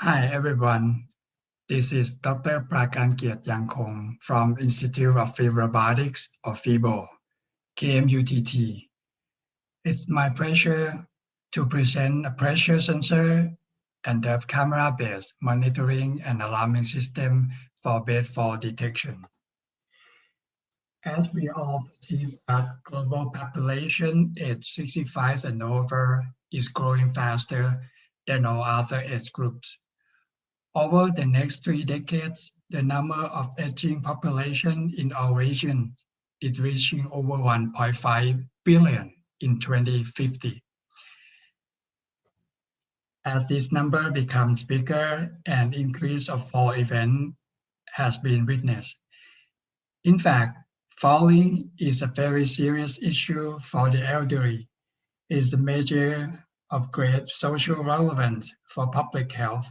Hi everyone, this is Dr. Prakankiat Yankong from Institute of Field Robotics or FIBO, KMUTT. It's my pleasure to present a pressure sensor and depth camera-based monitoring and alarming system for bed fall detection. As we all perceive that global population age 65 and over is growing faster than all other age groups. Over the next three decades, the number of aging population in our region is reaching over 1.5 billion in 2050. As this number becomes bigger, an increase of fall event has been witnessed. In fact, falling is a very serious issue for the elderly. It is a measure of great social relevance for public health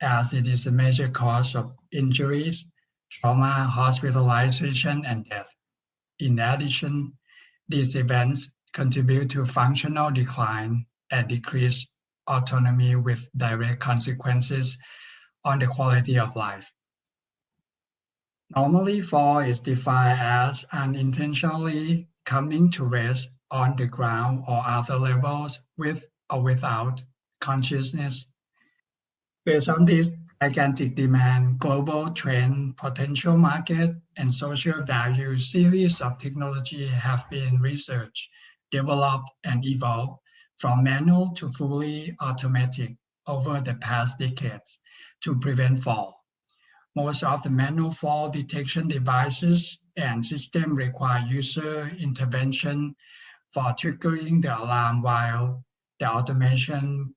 as it is a major cause of injuries, trauma, hospitalization, and death. In addition, these events contribute to functional decline and decreased autonomy with direct consequences on the quality of life. Normally, fall is defined as unintentionally coming to rest on the ground or other levels with or without consciousness Based on this gigantic demand, global trend, potential market, and social value, series of technology have been researched, developed, and evolved from manual to fully automatic over the past decades to prevent fall. Most of the manual fall detection devices and systems require user intervention for triggering the alarm while the automation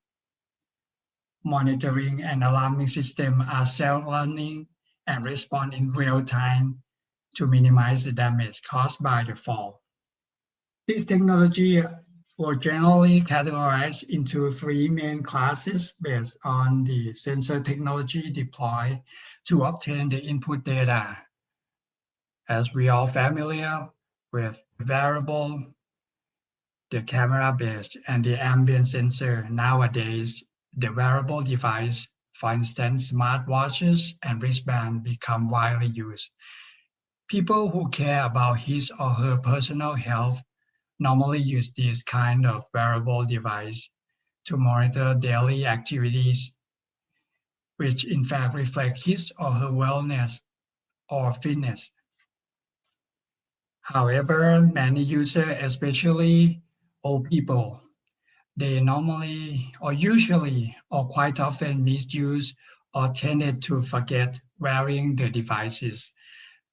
monitoring and alarming system are self-learning and respond in real time to minimize the damage caused by the fall. This technology were generally categorized into three main classes based on the sensor technology deployed to obtain the input data. As we are familiar with variable, the camera-based, and the ambient sensor nowadays the wearable device, for instance, smartwatches and wristband become widely used. People who care about his or her personal health normally use this kind of wearable device to monitor daily activities, which in fact reflect his or her wellness or fitness. However, many users, especially old people, they normally or usually or quite often misuse or tended to forget wearing the devices.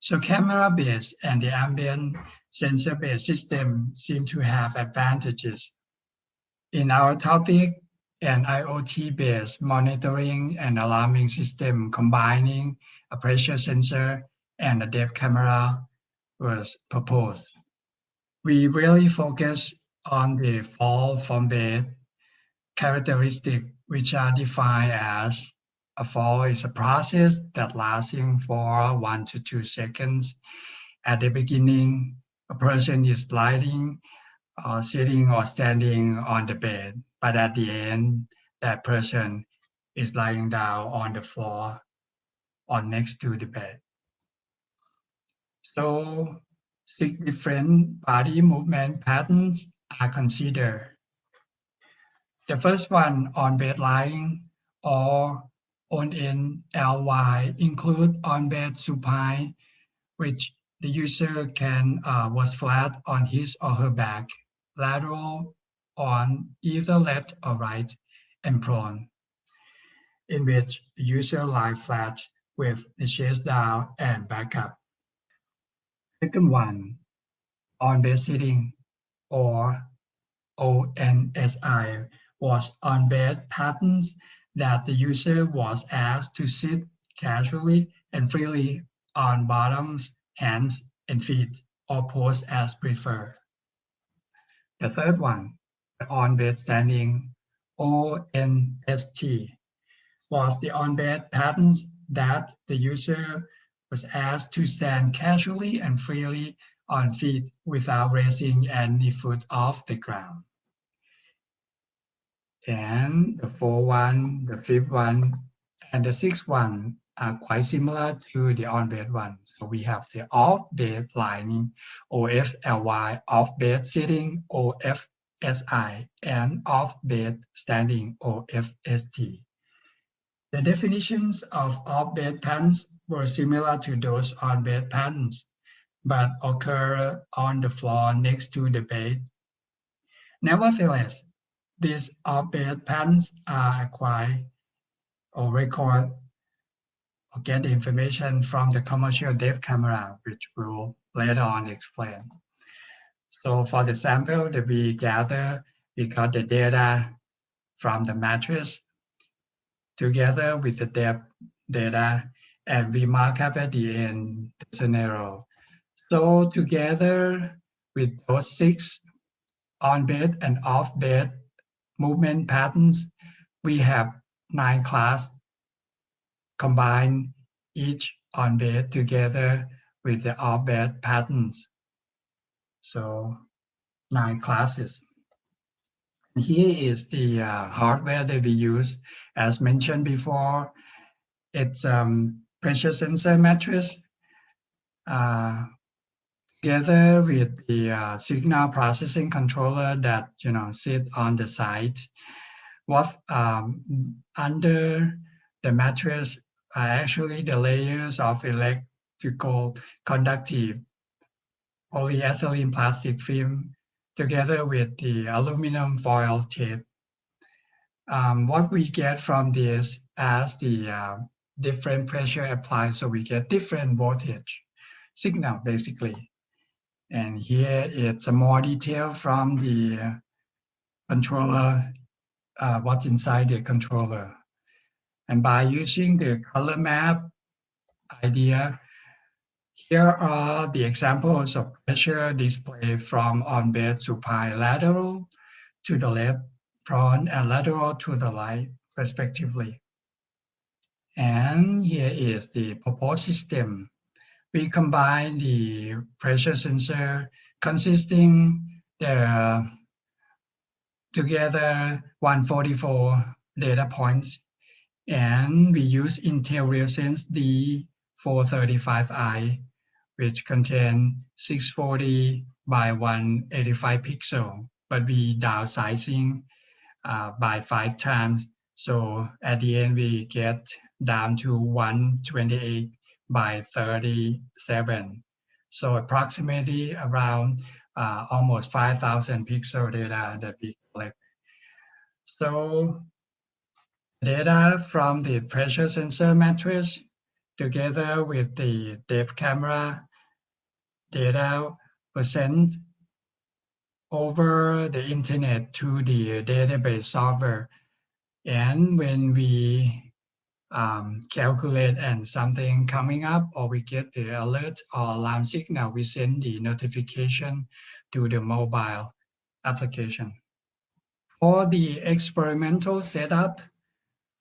So camera-based and the ambient sensor-based system seem to have advantages. In our topic, an IoT-based monitoring and alarming system combining a pressure sensor and a depth camera was proposed. We really focus on the fall from bed characteristic, which are defined as a fall is a process that lasting for one to two seconds. At the beginning, a person is lying, uh, sitting or standing on the bed, but at the end, that person is lying down on the floor or next to the bed. So six different body movement patterns are considered. The first one on bed lying or on in LY include on bed supine, which the user can uh, was flat on his or her back, lateral on either left or right, and prone, in which the user lie flat with the chest down and back up. Second one, on bed sitting, or ONSI was on bed patterns that the user was asked to sit casually and freely on bottoms, hands, and feet, or pose as preferred. The third one, on-bed standing, ONST, was the on-bed patterns that the user was asked to stand casually and freely on feet without raising any foot off the ground. And the fourth one, the fifth one, and the sixth one are quite similar to the on-bed one. So we have the off-bed lining, OFLY, off-bed sitting, OFSI, and off-bed standing, OFST. The definitions of off-bed pants were similar to those on-bed patterns, but occur on the floor next to the bed. Nevertheless, these off-bed patterns are acquired or record or get the information from the commercial depth camera, which we'll later on explain. So for the sample that we gather, we got the data from the mattress together with the depth data, and we mark up at the end the scenario. So together with those six on-bed and off-bed movement patterns, we have nine class combined each on bed together with the off bed patterns. So nine classes. Here is the uh, hardware that we use. As mentioned before, it's um, pressure sensor mattress uh, together with the uh, signal processing controller that you know sit on the side. What um, under the mattress are actually the layers of electrical conductive polyethylene plastic film together with the aluminum foil tape. Um, what we get from this as the uh, different pressure applied, so we get different voltage signal basically. And here it's a more detail from the controller, uh, what's inside the controller. And by using the color map idea, here are the examples of pressure display from on bed supine lateral to the left, front, and lateral to the right, respectively. And here is the proposed system. We combine the pressure sensor consisting the together 144 data points and we use Intel RealSense D435i, which contain 640 by 185 pixel, but we downsizing uh, by five times. So at the end, we get down to 128 by 37. So approximately around uh, almost 5,000 pixel data that we collect. So Data from the pressure sensor mattress together with the depth camera data was sent over the internet to the database solver. And when we um, calculate and something coming up or we get the alert or alarm signal, we send the notification to the mobile application. For the experimental setup,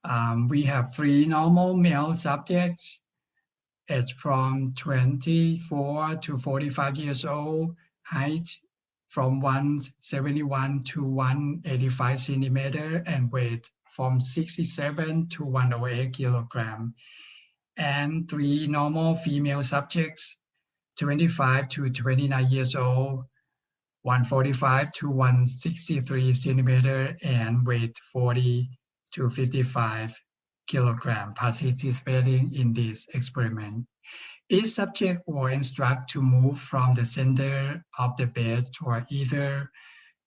um, we have three normal male subjects, age from 24 to 45 years old, height from 171 to 185 centimeter, and weight from 67 to 108 kilogram. And three normal female subjects, 25 to 29 years old, 145 to 163 centimeter, and weight 40 to 55 kilogram participating in this experiment. Each subject was instructed to move from the center of the bed toward either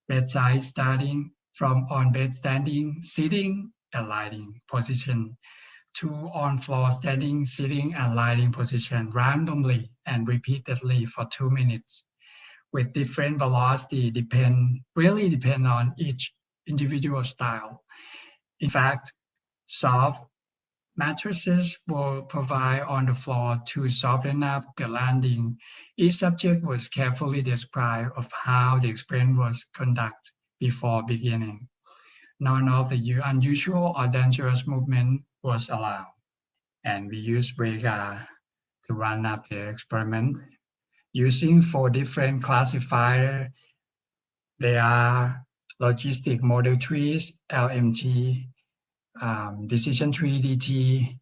bedside starting from on bed standing, sitting, and lying position to on floor standing, sitting, and lying position randomly and repeatedly for two minutes with different velocity depend really depend on each individual style. In fact, soft mattresses will provide on the floor to soften up the landing. Each subject was carefully described of how the experiment was conducted before beginning. None of the unusual or dangerous movement was allowed. And we used Vega to run up the experiment using four different classifiers. They are logistic model trees, LMT, um, decision tree DT,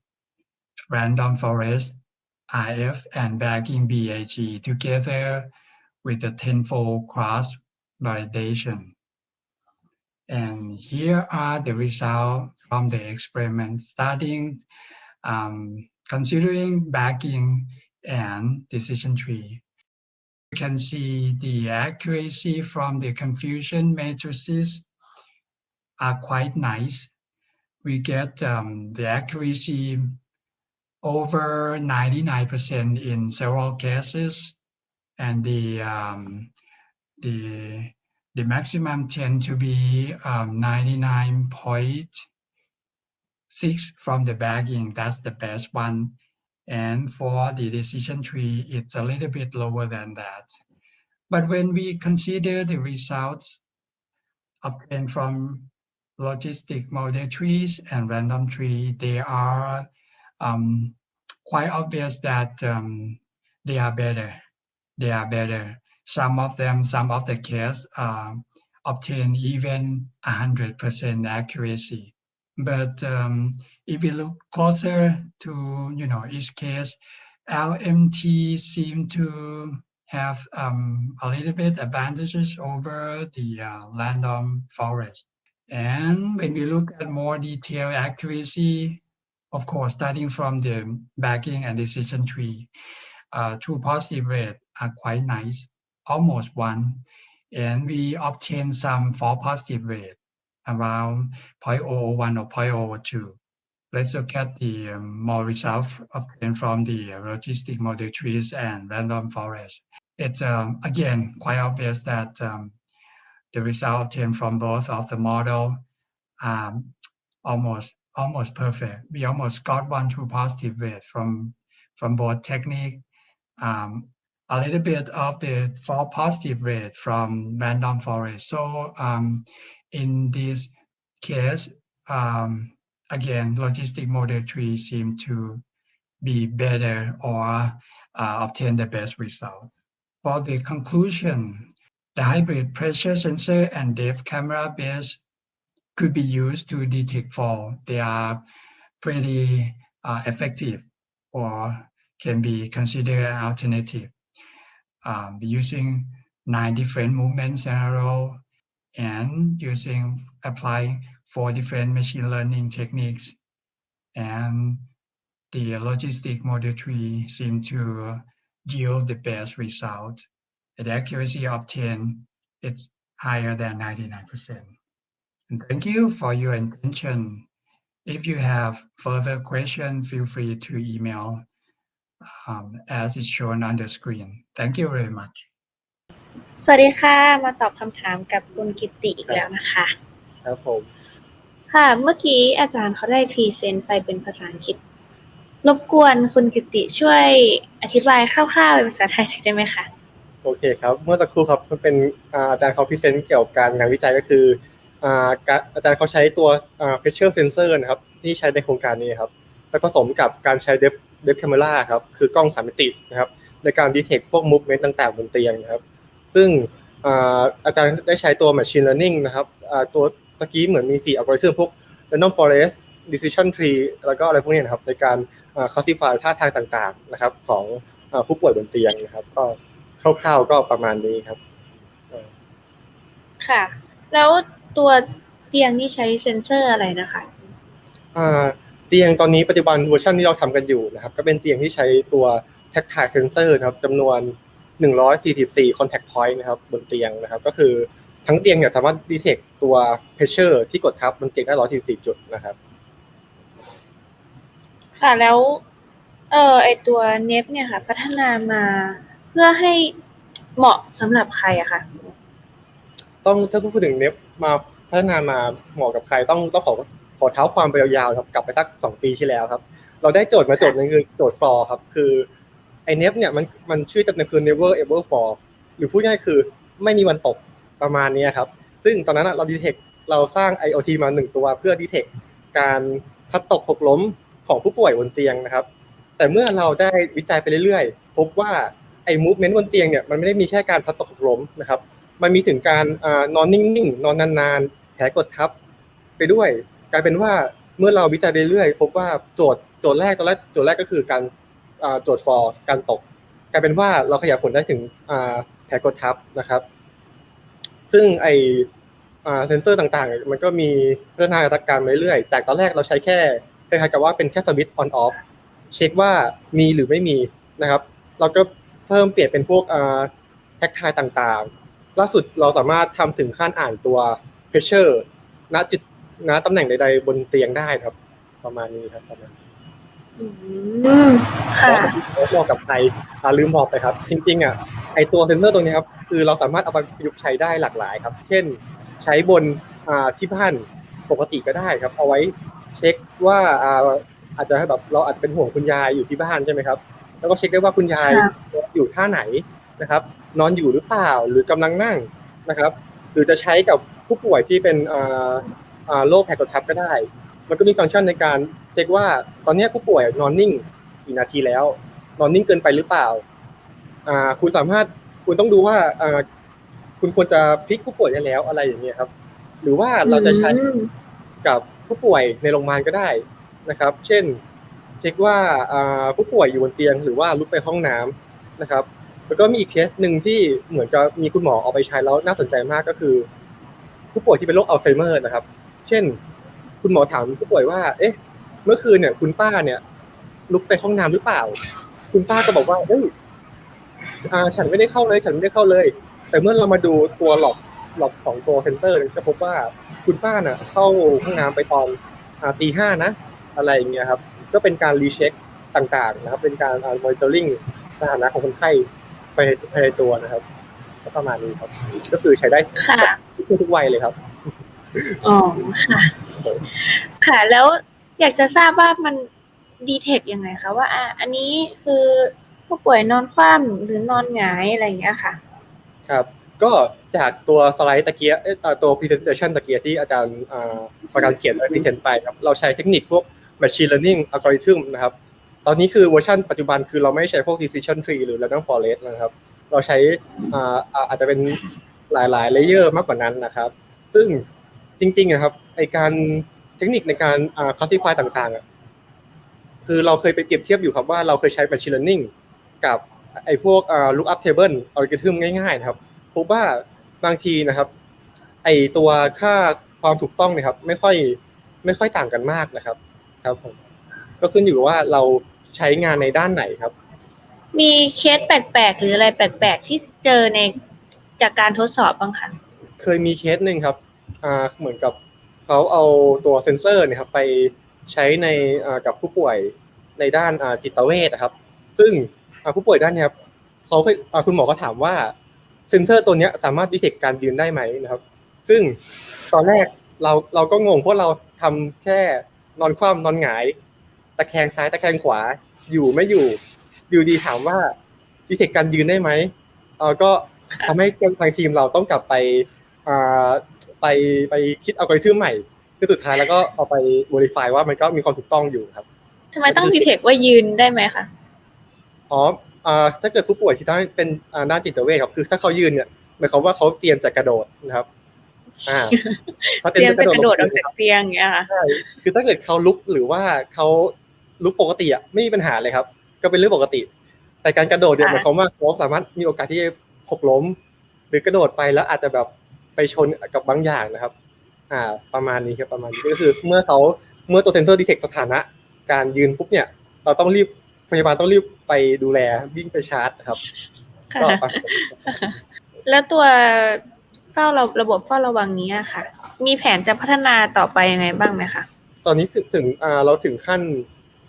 random forest, IF, and bagging BAG together with the tenfold cross validation. And here are the results from the experiment, starting um, considering bagging and decision tree. You can see the accuracy from the confusion matrices are quite nice. We get um, the accuracy over 99% in several cases, and the um, the the maximum tend to be um, 99.6 from the bagging. That's the best one. And for the decision tree, it's a little bit lower than that. But when we consider the results obtained from logistic model trees and random tree, they are um, quite obvious that um, they are better. They are better. Some of them, some of the cases uh, obtain even 100% accuracy. But um, if we look closer to you know each case, LMT seem to have um, a little bit advantages over the uh, random forest. And when we look at more detailed accuracy, of course, starting from the backing and decision tree, uh, true positive rate are quite nice, almost one. And we obtain some false positive rate around 0.001 or 0.002. Let's look at the um, more results obtained from the logistic model trees and random forest. It's um, again quite obvious that um, the result obtained from both of the model um, almost almost perfect. We almost got one true positive rate from from both technique. Um, a little bit of the false positive rate from random forest. So um, in this case, um, again, logistic model tree seem to be better or uh, obtain the best result. For the conclusion, the hybrid pressure sensor and depth camera base could be used to detect fall. They are pretty uh, effective or can be considered an alternative. Um, using nine different movement scenario and using applying four different machine learning techniques and the logistic model tree seem to yield the best result. The accuracy obtained is higher than 99%. And thank you for your attention. If you have further questions, feel free to email um, as is shown on the screen. Thank you very much. สวัสดีค่ะ มาตอบคำถามกับคุณกิติอีกแล้วนะคะ ครับผม ค่ะ เมื่อกี้อาจารย์เขาได้พรีเซนต์ไปเป็นภาษาอังกฤษ รบกวนคุณกิติช่วยอธิบายคร่าวๆเป็นภาษาไทยหน่อยได้ไหมคะ โอเคครับ เมื่อสักครู่ครับมันเป็นอ่าอาจารย์เขาพรีเซนต์เกี่ยวกับการงานวิจัยก็คืออ่าการอาจารย์เขาใช้ตัวอ่า pressure sensor นะครับ ที่ใช้ในโครงการนี้ครับไปผสมกับการใช้ depth depth camera ครับคือกล้องสามมิตินะครับในการ detect พวก movement ต่างๆบนเตียงนะครับ ซึ่งอ่าอาจารย์ได้ใช้ตัว machine learning นะครับอ่าตัวตะกี้เหมือนมี4 algorithm พวก random forest decision tree แล้วก็อะไรพวกนี้นะครับในการอ่า classify ท่าทางต่างๆนะครับของอ่าผู้ป่วยบนเตียงนะครับ ก็คร่าวๆก็ประมาณนี้ครับ ค่ะ แล้วตัวเตียงนี่ใช้เซ็นเซอร์อะไรนะคะอ่า เตียงตอนนี้ปัจจุบันเวอร์ชันที่เราทำกันอยู่นะครับ ก็เป็นเตียงที่ใช้ตัว tactile sensor นะครับจำนวน 144 contact point นะครับบนเตียงนะครับ ก็คือทั้งเตียงเนี่ยสามารถ detect ตัว pressure ที่กดทับบนเตียงได้ 144 จุดนะครับ ค่ะแล้วเอ่อไอตัวเนฟเนี่ยค่ะ พัฒนามาเพื่อให้เหมาะสำหรับใครอะค่ะต้องถ้าพูดถึงเน็บมาพัฒนามาเหมาะกับใครต้องต้องขอ ขอเท้าความไปยาวๆครับกลับไปสักสองปีที่แล้วครับ เราได้โจทย์มาโจทย์หนึงคือโจทย์ for ครับ คือไอเนฟเนี่ยมันมันชื่อเต็มๆคือ never ever fall หรือพูดง่ายคือไม่มีวันตกประมาณนี้ครับ ซึ่งตอนนั้นเราดีเทคเราสร้าง IoT มาหนึ่งตัวเพื่อดีเทคการพัดตกหกล้มของผู้ป่วยบนเตียงนะครับ แต่เมื่อเราได้วิจัยไปเรื่อยๆ พบว่าไอ้ movement บนเตียงเนี่ยมันไม่ได้มีแค่การพัดตกหกล้มนะครับ มันมีถึงการอนอนนิ่งๆ นอนนานๆ แผลกดทับไปด้วย กลายเป็นว่าเมื่อเราวิจัยไปเรื่อยพบว่าโจทย์โจทย์แรกตอนแรกโจทย์แรกก็คือการโจทย์ for การตก กลายเป็นว่าเราขยายผลได้ถึงแผลกดทับนะครับ ซึ่งไอเซนเซอร์ต่างๆ มันก็มีพัฒนาการมาเรื่อยๆจากตอนแรกเราใช้แค่คล้ายๆกับว่าเป็นแค่สวิตช์ on off เช็คว่ามีหรือไม่มีนะครับ เราก็เพิ่มเปลี่ยนเป็นพวกแท็กทายต่างๆ ล่าสุดเราสามารถทำถึงขั้นอ่านตัว pressure ณจุด ณตำแหน่งใด ๆ บนเตียงได้ครับ ประมาณนี้ครับประมาณนี้อืมค่ะเหมาะกับใครอ่าลืมบอกไปครับ จริงๆอะไอตัวเซนเซอร์ตัวนี้ครับคือเราสามารถเอาไปประยุกต์ใช้ได้หลากหลายครับ เช่น ใช้บนอ่าที่บ้านปกติก็ได้ครับ เอาไว้เช็คว่าอ่าอาจจะให้แบบเราอาจจะเป็นห่วงคุณยายอยู่ที่บ้านใช่ไหมครับ แล้วก็เช็คได้ว่าคุณยายค่ะอยู่ท่าไหนนะครับ นอนอยู่หรือเปล่าหรือกำลังนั่งนะครับ หรือจะใช้กับผู้ป่วยที่เป็นอ่าอ่า โรคแผลกดทับก็ได้ มันก็มีฟังก์ชันในการเช็คว่าตอนเนี้ยผู้ป่วยนอนนิ่งกี่นาทีแล้ว นอนนิ่งเกินไปหรือเปล่าอ่าคุณสามารถคุณต้องดูว่าอ่าคุณควรจะพลิกผู้ป่วยได้แล้วอะไรอย่างเงี้ยครับ หรือว่าเราจะใช้อืมกับผู้ป่วยในโรงพยาบาลก็ได้นะครับ เช่น เช็คว่าอ่าผู้ป่วยอยู่บนเตียง หรือว่าลุกไปห้องน้ำนะครับ แล้วก็มีอีกเคสหนึ่งที่เหมือนกับมีคุณหมอเอาไปใช้แล้วน่าสนใจมากก็คือ ผู้ป่วยที่เป็นโรคอัลไซเมอร์นะครับ เช่น คุณหมอถามผู้ป่วยว่า เอ๊ะ เมื่อคืนเนี่ย คุณป้าเนี่ย ลุกไปห้องน้ำหรือเปล่า คุณป้าก็บอกว่าเฮ้ยอ่าฉันไม่ได้เข้าเลย ฉันไม่ได้เข้าเลย แต่เมื่อเรามาดูตัวหลอกหลอกของตัวเซนเซอร์เนี่ยจะพบว่าคุณป้าน่ะ เข้าห้องน้ำไปตอนอ่าตีห้านะ อะไรอย่างเงี้ยครับ ก็เป็นการรีเช็คต่างๆ นะครับ เป็นการอ่ามอนิเตอร์ลิงสถานะของคนไข้ไปภายในตัวนะครับ ก็ประมาณนี้ครับ ก็คือใช้ได้ค่ะทุกทุกวัยเลยครับ อ๋อค่ะ ค่ะ แล้วอยากจะทราบว่ามันดีเทคยังไงคะว่าอะอันนี้คือผู้ป่วยนอนคว่ำหรือนอนหงายอะไรอย่างเงี้ยค่ะ ครับ ก็จากตัวสไลด์ตะเกียตัว presentation ตะเกียที่อาจารย์ประการเกียรติได้พรีเซนต์ไปครับเราใช้เทคนิคพวก machine learning algorithm นะครับ ตอนนี้คือเวอร์ชันปัจจุบันคือเราไม่ใช้พวก decision tree หรือ random forest นะครับ เราใช้อ่าอาอาจจะเป็นหลายๆ layer มากกว่านั้นนะครับ ซึ่ง จริงๆอะครับไอการเทคนิคในการอ่า classify ต่างๆอะคือเราเคยไปเปรียบเทียบอยู่ครับว่าเราเคยใช้ machine learning กับไอพวกอ่า lookup table algorithm ง่ายๆนะครับพบว่าบางทีนะครับไอตัวค่าความถูกต้องเนะครับ ไม่ค่อยไม่ค่อยต่างกันมากนะครับ ครับผมก็ขึ้นอยู่กับว่าเราใช้งานในด้านไหนครับ มีเคสแปลกๆ หรืออะไรแปลกๆ ที่เจอในจากการทดสอบบ้างคะเคยมีเคสหนึ่งครับอ่า เหมือนกับเขาเอาตัวเซ็นเซอร์เนี่ยครับไปใช้ในกับผู้ป่วยในด้านจิตเวชนะครับ ซึ่งผู้ป่วยด้านเนี้ยครับเขาคุณหมอก็ถามว่าเซ็นเซอร์ตัวนี้สามารถดีเทคการยืนได้ไหมนะครับ ซึ่งตอนแรกเราเราก็งงเพราะเราทำแค่นอนคว่ำนอนหงาย ตะแคงซ้ายตะแคงขวาอยู่ไม่อยู่อยู่ดีถามว่าดีเทคการยืนได้ไหมเออก็ทำให้ทางทีมเราต้องกลับไปอ่า ไปไปคิดอัลกอริทึมใหม่คือสุดท้ายแล้วก็เอาไป verify ว่ามันก็มีความถูกต้องอยู่ครับทำไมต้องดีเทคว่ายืนได้ไหมคะอ๋ออ่าถ้าเกิดผู้ป่วยที่ด้านเป็นอ่าด้านจิตเวชครับคือถ้าเขายืนเนี่ยหมายความว่าเขาเตรียมจะกระโดดนะครับอ่าเขาเตรียมจะกระโดดออกลงจากเตียงอย่างเงี้ยค่ะใช่คือถ้าเกิดเขาลุกหรือว่าเขาลุกปกติอะไม่มีปัญหาเลยครับ ก็เป็นเรื่องปกติ แต่การกระโดดเนี่ยค่ะหมายความว่าเขาสามารถมีโอกาสที่จะหกล้ม หรือกระโดดไปแล้วอาจจะแบบ ไปชนกับบางอย่างนะครับ อ่า ประมาณนี้ครับประมาณนี้ก็คือเมื่อเขาเมื่อตัวเซนเซอร์ดีเทคสถานะ การยืนปุ๊บเนี่ย เราต้องรีบพยาบาลต้องรีบไปดูแลวิ่งไปชาร์จนะครับค่ะก็ไปแล้วตัวเฝ้าระระบบเฝ้าระวังนี้อะค่ะ มีแผนจะพัฒนาต่อไปยังไงบ้างไหมคะตอนนี้ถึงถึงอ่าเราถึงขั้น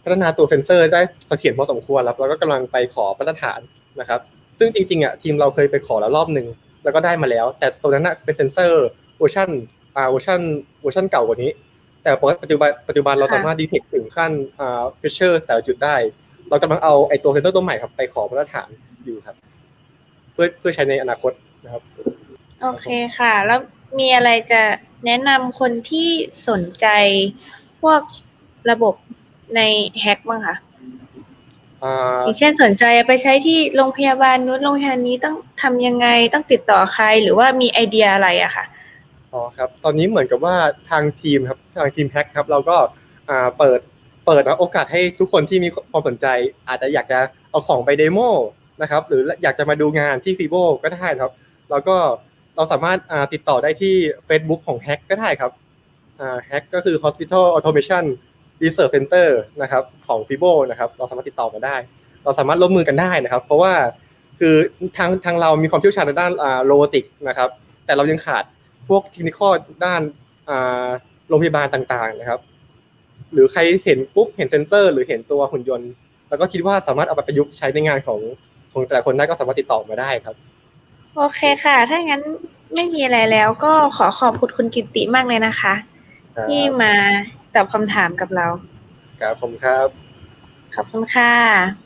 พัฒนาตัวเซนเซอร์ได้เสถียรพอสมควรแล้วแล้วก็กำลังไปขอมาตรฐานนะครับ ซึ่งจริงๆอะทีมเราเคยไปขอแล้วรอบหนึ่ง แล้วก็ได้มาแล้ว แต่ตัวนั้นน่ะเป็นเซนเซอร์เวอร์ชันอ่าเวอร์ชันเวอร์ชันเก่ากว่านี้ แต่ปัจจุบันปัจจุบันเราค่ะสามารถดีเทคถึงขั้นอ่าเพชเชอร์แต่ละจุดได้ เรากำลังเอาไอตัวเซนเซอร์ตัวใหม่ครับไปขอมาตรฐานอยู่ครับ เพื่อเพื่อใช้ในอนาคตนะครับ โอเคค่ะ แล้วมีอะไรจะแนะนำคนที่สนใจพวกระบบในแฮกบ้างคะ อ่าอย่างเช่นสนใจไปใช้ที่โรงพยาบาลนู้นโรงพยาบาลนี้ต้องทำยังไงต้องติดต่อใครหรือว่ามีไอเดียอะไรอะค่ะอ๋อครับตอนนี้เหมือนกับว่าทางทีมครับทางทีมแพ็คครับ เราก็อ่าเปิดเปิดโอกาสให้ทุกคนที่มีความสนใจ อาจจะอยากจะเอาของไปเดโมนะครับ หรืออยากจะมาดูงานที่ฟีโบก็ได้นะครับ แล้วก็เราสามารถอ่าติดต่อได้ที่ Facebook ของแฮกก็ได้ครับอ่าแฮกก็คือ Hospital Automation Research Center นะครับของ FIBO นะครับเราสามารถติดต่อมาได้ เราสามารถร่วมมือกันได้นะครับ เพราะว่าคือทางทางเรามีความเชี่ยวชาญในด้านอ่าโลติกนะครับแต่เรายังขาดพวกเทคนิคด้านอ่าโรงพยาบาลต่างๆนะครับ หรือใครเห็นปุ๊บเห็นเซนเซอร์ หรือเห็นตัวหุ่นยนต์ แล้วก็คิดว่าสามารถเอาไปประยุกต์ใช้ในงานของของแต่ละคนได้ก็สามารถติดต่อมาได้ครับ โอเคค่ะ ถ้างั้นไม่มีอะไรแล้วก็ขอขอบคุณคุณกิตติมากเลยนะคะครับที่มา ตอบคำถามกับเรา ครับผมครับ ขอบคุณค่ะ